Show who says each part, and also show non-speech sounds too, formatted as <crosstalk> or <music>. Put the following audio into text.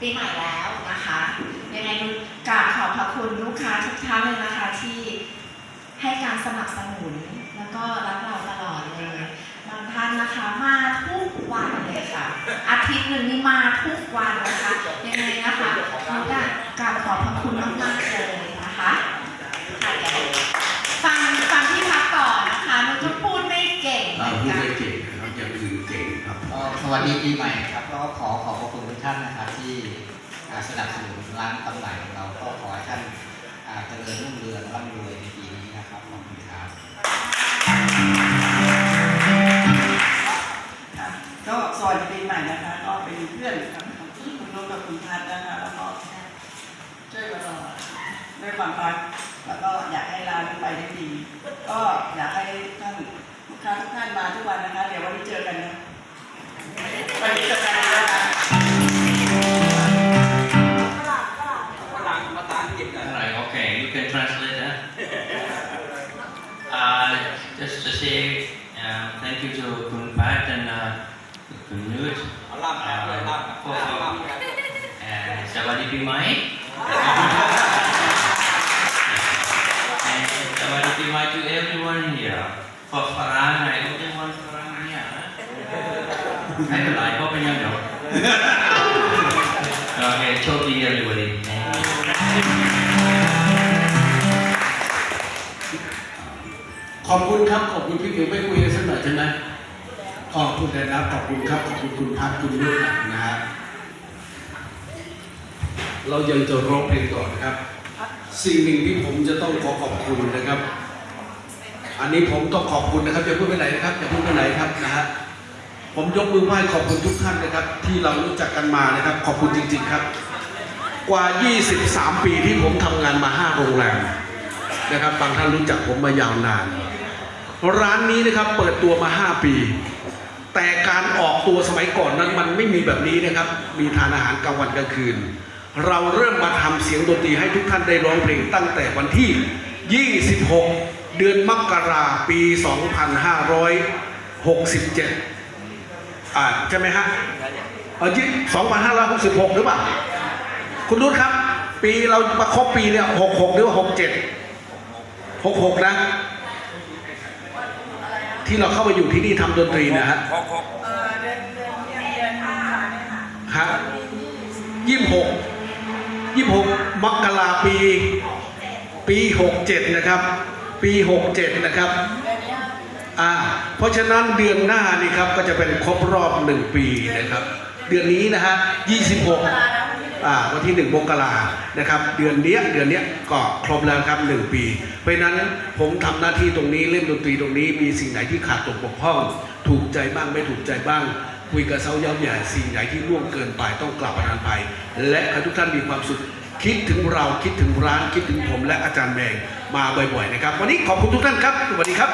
Speaker 1: ปีใหม่แล้วนะคะยังไงกราบขอบพระคุณลูกค้าทุกท่านเลยนะคะที่ให้การสนับสนุนแล้วก็รักเราตลอดเลยบางท่านนะคะมาทุกวันเลยค่ะ อาทิตย์หนึ่งนี่มาทุกวันนะคะยังไงนะคะนุกะกราบขอบพระคุณมากๆเลยนะคะค่ะฟังฟังที่พักก่อนนะคะนุกพูดไม่เก่งเหมือน
Speaker 2: พูดได้เก่งนะครับอย่างอื่นเก่ง
Speaker 3: ก็สวัสดีปีใหม่ครับก็ขอขอบพระคุณทุกท่านนะครับที่สนับสนุนร้านตำไหลของเราก็ขอให้ท่านเจริญรุ่งเรืองร่ำรวยในปีนี้นะครับขอบคุณครับ
Speaker 4: ก็สวัสดีปีใหม่นะคะก็เป็นเพื่อนกับคุณนุ๊กกับคุณพัฒน์นะคะแล้วก็ช่วยกันตลอดด้วยความรักแล้วก็อยากให้ร้านไปได้ดี ก็อยากให้ท่านลูกค้าทุกท่านมาทุกวันนะคะ เดี๋ยววันนี้เจอกันนะ
Speaker 5: Right, okay, you can translate that. <laughs> Uh, just to say um, thank you to Kun Pat and uh, Kun Nut uh, for, and Sawadi Pimai. and Sawadi Pimai to everyone here. For Farhan, I hope they want Farhan here. Huh? I don't like hoping you know. <laughs> okay, totally everybody.
Speaker 2: ขอบคุณครับ ขอบคุณพี่ติ๋วไม่คุยกันสักหน่อยใช่ไหมขอบคุณนะครับขอบคุณครับ ขอบคุณคุณพัฒน์คุณนุ่นนะฮะเรายังจะร้องเพลงต่อนะครับ สิ่งหนึ่งที่ผมจะต้องขอขอบคุณนะครับ อันนี้ผมต้องขอบคุณนะครับอย่าพูดไปไหนนะครับอย่าพูดไปไหนครับนะฮะผมยกมือไหว้ขอบคุณทุกท่านนะครับ ที่เรารู้จักกันมานะครับ ขอบคุณจริง ๆ ครับ กว่า 23 ปีที่ผมทำงานมา5โรงแรมนะครับบางท่านรู้จักผมมายาวนาน ร้านนี้นะครับเปิดตัวมา 5 ปี แต่การออกตัวสมัยก่อนนั้นมันไม่มีแบบนี้นะครับ มีทานอาหารกลางวันกลางคืน เราเริ่มมาทำเสียงดนตรีให้ทุกท่านได้ร้องเพลงตั้งแต่วันที่ 26 เดือนมกราปี 2567อ่าใช่ไหมฮะเออยี่2566 หรือเปล่า คุณรุ้ครับ ปีเรามาครบปีเนี่ย66หรือว่า67 66นะ ที่เราเข้ามาอยู่ที่นี่ทำดนตรีนะฮะฮะยี่หกยี่หกมกราปี ปีหกเจ็ดนะครับ ปีหกเจ็ดนะครับอ่าเพราะฉะนั้นเดือนหน้านี่ครับก็จะเป็นครบรอบหนึ่งปีนะครับ เดือนนี้นะฮะยี่สิบหกอ่า วันที่หนึ่งมกรานะครับเดือนเนี้ยเดือนเนี้ยก็ครบแล้วครับหนึ่งปี เพราะนั้นผมทำหน้าที่ตรงนี้เล่นดนตรีตรงนี้มีสิ่งไหนที่ขาดตกบกพร่อง ถูกใจบ้างไม่ถูกใจบ้าง คุยกับเซาเย้าใหญ่สิ่งไหนที่ล่วงเกินไปต้องกลับประทานภัยและให้ทุกท่านมีความสุขคิดถึงเราคิดถึงร้านคิดถึงผมและอาจารย์แมงมาบ่อยๆนะครับ วันนี้ขอบคุณทุกท่านครับสวัสดีครับ